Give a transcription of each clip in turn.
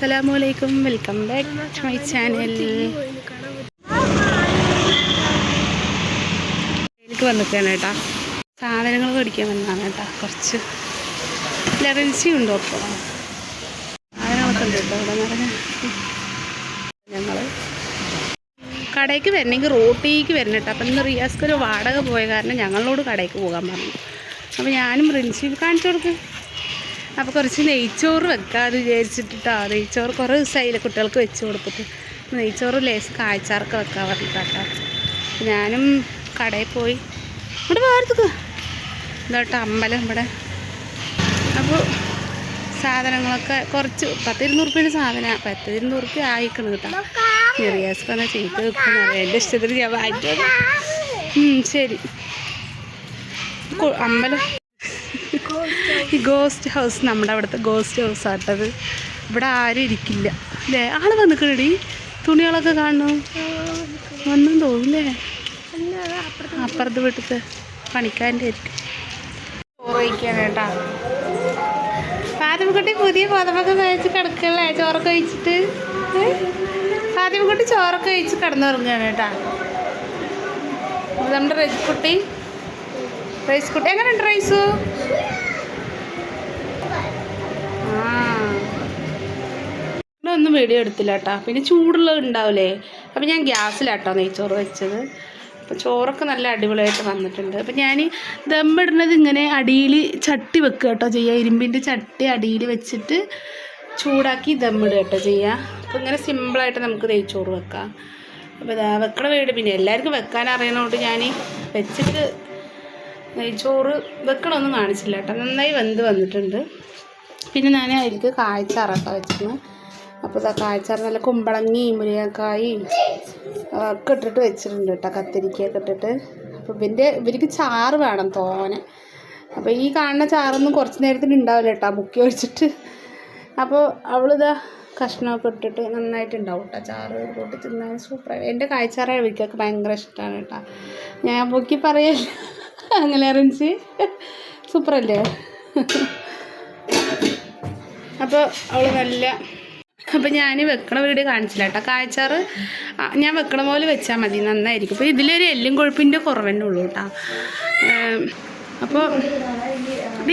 അസ്സലാമു അലൈക്കും. Welcome back to my channel എനിക്ക് വന്നിക്കാണ് കേട്ടാ. സാധനങ്ങൾ മേടിക്കാൻ വന്നതാണ് കേട്ടാ. കുറച്ച് ലെറൻസി ഉണ്ടോ അപ്പോൾ സാധനങ്ങളൊക്കെ ഉണ്ട് കേട്ടോ. ഇവിടെ നിറഞ്ഞ ഞങ്ങൾ കടയ്ക്ക് വരണമെങ്കിൽ റോട്ടിലേക്ക് വരണം കേട്ടോ. അപ്പം ഇന്ന് റിയാസ്ക്ക് ഒരു വാടക പോയ കാരണം ഞങ്ങളോട് കടയ്ക്ക് പോകാൻ പറഞ്ഞു. അപ്പോൾ ഞാനും റിൻസി കാണിച്ചു കൊടുക്ക്. അപ്പോൾ കുറച്ച് നെയ്ച്ചോറ് വെക്കാമെന്ന് വിചാരിച്ചിട്ടാ നെയ്ച്ചോറ് കുറേ ദിവസമായില്ല കുട്ടികൾക്ക് വെച്ച് കൊടുത്തിട്ട്. നെയ്ച്ചോറ് ലേസ് കാഴ്ചാർക്ക് വെക്കാൻ പറഞ്ഞിട്ടാട്ടോ ഞാനും കടയിൽ പോയി. ഇവിടെ വേർത്തക്ക് ഇതോട്ട് അമ്പലം ഇവിടെ. അപ്പോൾ സാധനങ്ങളൊക്കെ കുറച്ച് പത്ത് ഇരുന്നൂറ് രൂപയുടെ സാധനം. പത്ത് ഇരുന്നൂറ് റുപ്യ ആയിക്കണം കേട്ടോ ചെറിയാസ്ക്ക് എന്നാൽ ചെയ്ത് വെക്കുന്ന എന്റെ ഇഷ്ടത്തിന് ഞാൻ വാങ്ങിച്ചു ശരി. അമ്പലം ഈ ഗോസ്റ്റ് ഹൗസ് നമ്മുടെ അവിടുത്തെ ഗോസ്റ്റ് ഹൗസ് ആട്ടത്. ഇവിടെ ആരും ഇരിക്കില്ല. അല്ലേ? ആൾ വന്നിക്കണടി. തുണികളൊക്കെ കാണണു? ഒന്നും തോന്നില്ലേ അപ്പുറത്ത് വീട്ടിലത്തെ പണിക്കാരന്റെ ആയിരിക്കും. ചോറ് കഴിക്കാനേട്ടാ പുതിയ പോതമൊക്കെ കഴിച്ച് കിടക്കല്ലേ? ചോറൊക്കെ കഴിച്ചിട്ട്? ഫാത്തിമക്കുട്ടി ചോറൊക്കെ കഴിച്ച് കിടന്നുറങ്ങുകയാണ് കേട്ടാ നമ്മുടെ റൈസ് കുട്ടി. റൈസ് കുട്ടി. എങ്ങനെയുണ്ട് റൈസു? ഇവിടെ ഒന്നും വീഡിയോ എടുത്തില്ല കേട്ടോ പിന്നെ ചൂടുള്ളത് ഉണ്ടാവില്ലേ അപ്പം ഞാൻ ഗ്യാസിലാട്ടോ നെയ്ച്ചോറ് വെച്ചത്. അപ്പോൾ ചോറൊക്കെ നല്ല അടിപൊളിയായിട്ട് വന്നിട്ടുണ്ട്. അപ്പം ഞാൻ ദമ്മിടുന്നത് ഇങ്ങനെ അടിയിൽ ചട്ടി വെക്കുക കേട്ടോ ചെയ്യുക ഇരുമ്പിന്റെ ചട്ടി അടിയിൽ വെച്ചിട്ട് ചൂടാക്കി ദമ്മിടുക കേട്ടോ ചെയ്യുക അപ്പോൾ ഇങ്ങനെ സിമ്പിളായിട്ട് നമുക്ക് നെയ്ച്ചോറ് വെക്കാം. അപ്പോൾ ഇതാ വെക്കണ വീട് പിന്നെ എല്ലാവർക്കും വെക്കാൻ അറിയണോണ്ട് ഞാൻ വെച്ചിട്ട് നെയ്ച്ചോറ് വെക്കണമൊന്നും കാണിച്ചില്ല കേട്ടോ നന്നായി വെന്ത് വന്നിട്ടുണ്ട്. പിന്നെ ഞാൻ അതിലേക്ക് കായ്ച്ചാറാട്ടോ വെച്ചിരുന്നു അപ്പോൾ ഇതാ കാഴ്ച നല്ല കുമ്പളങ്ങിയും മുരിങ്ങക്കായും ഒക്കെ ഇട്ടിട്ട് വെച്ചിട്ടുണ്ട് കേട്ടോ കത്തിരിക്കയൊക്കെ ഇട്ടിട്ട്. അപ്പോൾ ഇവന്റെ ഇവർക്ക് ചാറ് വേണം തോനെ. അപ്പോൾ ഈ കാണുന്ന ചാറൊന്നും കുറച്ച് നേരത്തിന് ഉണ്ടാവില്ല കേട്ടോ മുക്കി ഒഴിച്ചിട്ട്. അപ്പോൾ അവളിതാ കഷ്ണമൊക്കെ ഇട്ടിട്ട് നന്നായിട്ടുണ്ടാവും കേട്ടോ ചാറ് കൂട്ടി തിന്നാൻ സൂപ്പറായി എന്റെ കായ്ച്ചാറ് ഇവർക്കൊക്കെ ഭയങ്കര ഇഷ്ടമാണ് കേട്ടോ. ഞാൻ പൊക്കി പറയല്ല. അങ്ങനെ അറിഞ്ച് സൂപ്പറല്ലേ അപ്പോൾ അവൾ നല്ല അപ്പോൾ ഞാൻ വെക്കണ വീഡിയോ കാണിച്ചില്ല കേട്ടോ. കായച്ചാറ് ഞാൻ വെക്കണ പോലെ വെച്ചാൽ മതി നന്നായിരിക്കും. അപ്പോൾ ഇതിലൊരു എല്ലും കൊഴുപ്പിന്റെ കുറവന്നെ ഉള്ളൂ കേട്ടോ. അപ്പോൾ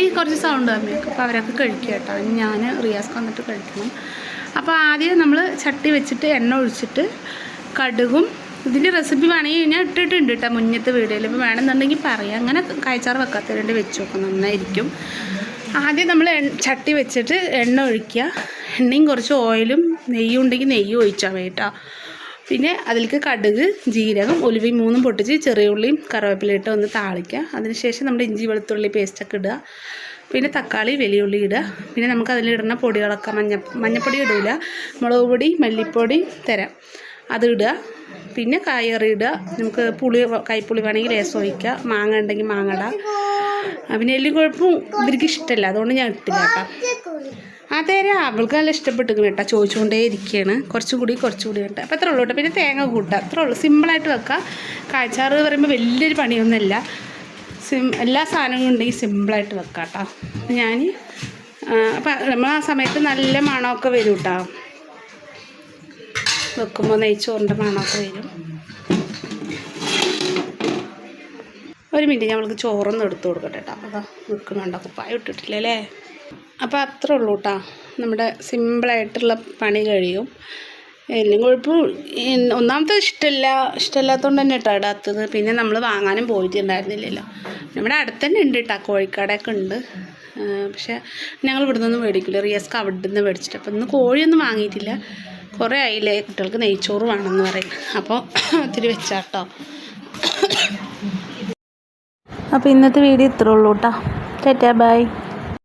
ഈ കുറച്ച് സൗണ്ട് കമ്മിയൊക്കെ അപ്പോൾ അവരൊക്കെ കഴിക്കുക കേട്ടോ. ഞാൻ റിയാസ്ക്ക് വന്നിട്ട് കഴിക്കണം. അപ്പോൾ ആദ്യം നമ്മൾ ചട്ടി വെച്ചിട്ട് എണ്ണ ഒഴിച്ചിട്ട് കടുകും ഇതിന്റെ റെസിപ്പി വേണമെങ്കിൽ ഞാൻ ഇട്ടിട്ടുണ്ട് കേട്ടോ മുന്നത്തെ വീഡിയോയിൽ. ഇപ്പോൾ വേണമെന്നുണ്ടെങ്കിൽ പറയാം. അങ്ങനെ കാഴ്ചാറ് വെക്കാത്തവരുണ്ട് വെച്ച് നോക്കാം നന്നായിരിക്കും. ആദ്യം നമ്മൾ ചട്ടി വെച്ചിട്ട് എണ്ണ ഒഴിക്കുക. എണ്ണയും കുറച്ച് ഓയിലും നെയ്യും ഉണ്ടെങ്കിൽ നെയ്യ് ഒഴിച്ചാൽ മതി പിന്നെ അതിലേക്ക് കടുക് ജീരകം ഉലുവയും മൂന്നും പൊട്ടിച്ച് ചെറിയ ഉള്ളിയും കറിവേപ്പിലയിട്ട് ഒന്ന് താളിക്കുക. അതിനുശേഷം നമ്മുടെ ഇഞ്ചി വെളുത്തുള്ളി പേസ്റ്റൊക്കെ ഇടുക. പിന്നെ തക്കാളി വലിയുള്ളി ഇടുക. പിന്നെ നമുക്ക് അതിലിടുന്ന പൊടികളൊക്കെ മഞ്ഞ മഞ്ഞപ്പൊടി ഇടില്ല മുളക് പൊടി മല്ലിപ്പൊടി തരാം. അത് ഇടുക. പിന്നെ കായറി ഇടുക. നമുക്ക് പുളി കൈപ്പുളി വേണമെങ്കിൽ രസം ഒഴിക്കുക. മാങ്ങ ഉണ്ടെങ്കിൽ മാങ്ങ ഇടാം. ആ, കുഴപ്പം ഇവർക്ക് ഇഷ്ടമല്ല അതുകൊണ്ട് ഞാൻ ഇട്ടില്ല കേട്ടോ. അതേരെ അവൾക്ക് നല്ല ഇഷ്ടപ്പെട്ടിരിക്കണം കേട്ടോ. ചോദിച്ചുകൊണ്ടേ ഇരിക്കുകയാണ്. കുറച്ചും കൂടി കുറച്ചും കൂടി കേട്ടോ അപ്പോൾ അത്രേ ഉള്ളൂ കേട്ടോ. പിന്നെ തേങ്ങ കൂട്ടുക. അത്രേ ഉള്ളൂ. സിമ്പിളായിട്ട് വെക്കുക. കാഴ്ചാറ് പറയുമ്പോൾ വലിയൊരു പണിയൊന്നുമല്ല. സിം എല്ലാ സാധനങ്ങളും ഉണ്ടെങ്കിൽ സിമ്പിളായിട്ട് വെക്കാം കേട്ടോ. ഞാൻ അപ്പം നമ്മൾ ആ സമയത്ത് നല്ല മണമൊക്കെ വരും കേട്ടോ. വെക്കുമ്പോൾ നെയ്ച്ചോറിന്റെ മണമൊക്കെ വരും. ഒരു മിനിറ്റ് ഞങ്ങൾക്ക് ചോറൊന്നും എടുത്ത് കൊടുക്കട്ടെ കേട്ടോ അതാ നിൽക്കുന്നുണ്ടോ കുപ്പായ ഇട്ടിട്ടില്ല അല്ലേ അപ്പോൾ അത്രേ ഉള്ളൂ കേട്ടോ നമ്മുടെ സിമ്പിളായിട്ടുള്ള പണി കഴിയും. എല്ലാം കുഴപ്പം ഒന്നാമത്തെ ഇഷ്ടമില്ല ഇഷ്ടമില്ലാത്തതുകൊണ്ട് തന്നെ കേട്ടോ ഇടാത്തത്. പിന്നെ നമ്മൾ വാങ്ങാനും പോയിട്ടുണ്ടായിരുന്നില്ലല്ലോ. നമ്മുടെ അടുത്ത് തന്നെ ഉണ്ട് കേട്ടോ കോഴിക്കടയൊക്കെ ഉണ്ട്. പക്ഷെ പക്ഷേ ഞങ്ങൾ ഇവിടെ നിന്ന് മേടിക്കില്ല. റിയസ്ക്ക് അവിടെ നിന്ന് മേടിച്ചിട്ട്. അപ്പോൾ ഇന്ന് കോഴിയൊന്നും വാങ്ങിയിട്ടില്ല. കുറേ ആയില്ലേ? കുട്ടികൾക്ക് നെയ്ച്ചോറ് വേണമെന്ന് പറയും. അപ്പോൾ ഇത്തിരി വെച്ചാട്ടോ. അപ്പോൾ ഇന്നത്തെ വീഡിയോ ഇത്രേ ഉള്ളൂ കേട്ടോ ടാറ്റാ ബൈ.